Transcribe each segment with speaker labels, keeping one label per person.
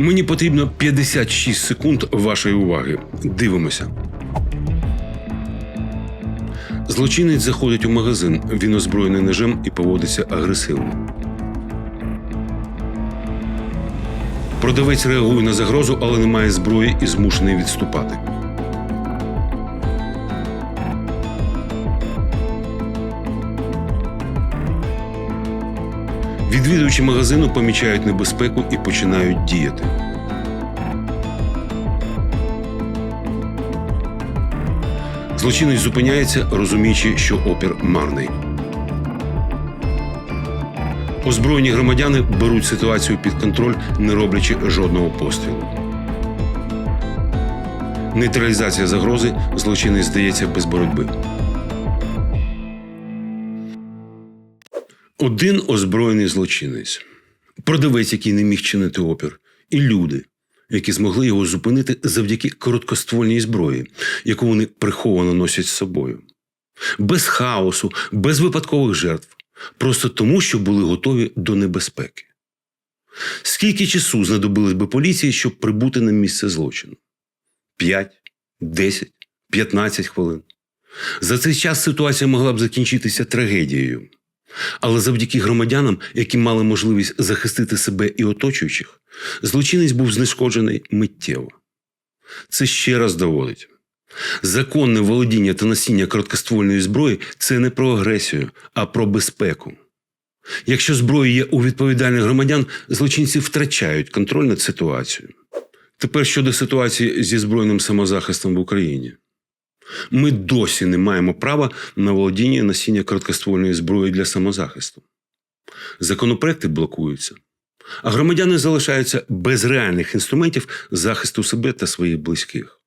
Speaker 1: Мені потрібно 56 секунд вашої уваги. Дивимося. Злочинець заходить у магазин. Він озброєний ножем і поводиться агресивно. Продавець реагує на загрозу, але не має зброї і змушений відступати. Відвідувачі магазину помічають небезпеку і починають діяти. Злочинець зупиняється, розуміючи, що опір марний. Озброєні громадяни беруть ситуацію під контроль, не роблячи жодного пострілу. Нейтралізація загрози злочинець здається без боротьби. Один озброєний злочинець, продавець, який не міг чинити опір, і люди, які змогли його зупинити завдяки короткоствольній зброї, яку вони приховано носять з собою. Без хаосу, без випадкових жертв, просто тому, що були готові до небезпеки. Скільки часу знадобилось би поліції, щоб прибути на місце злочину? 5, 10, 15 хвилин. За цей час ситуація могла б закінчитися трагедією. Але завдяки громадянам, які мали можливість захистити себе і оточуючих, злочинець був знешкоджений миттєво. Це ще раз доводить. Законне володіння та носіння короткоствольної зброї це не про агресію, а про безпеку. Якщо зброя є у відповідальних громадян, злочинці втрачають контроль над ситуацією. Тепер щодо ситуації зі збройним самозахистом в Україні. Ми досі не маємо права на володіння носіння короткоствольної зброї для самозахисту. Законопроекти блокуються, а громадяни залишаються без реальних інструментів захисту себе та своїх близьких.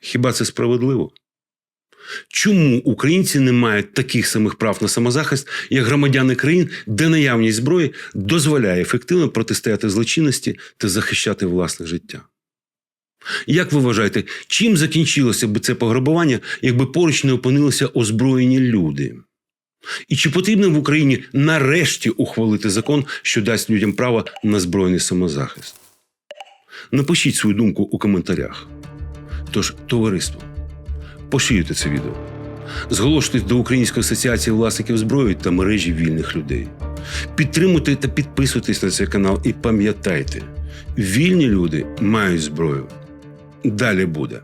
Speaker 1: Хіба це справедливо? Чому українці не мають таких самих прав на самозахист, як громадяни країн, де наявність зброї дозволяє ефективно протистояти злочинності та захищати власне життя? Як ви вважаєте, чим закінчилося б це пограбування, якби поруч не опинилися озброєні люди? І чи потрібно в Україні нарешті ухвалити закон, що дасть людям право на збройний самозахист? Напишіть свою думку у коментарях. Тож, товариство, поширюйте це відео. Зголошуйтесь до Української асоціації власників зброї та мережі вільних людей. Підтримуйте та підписуйтесь на цей канал і пам'ятайте, вільні люди мають зброю. Далі буде.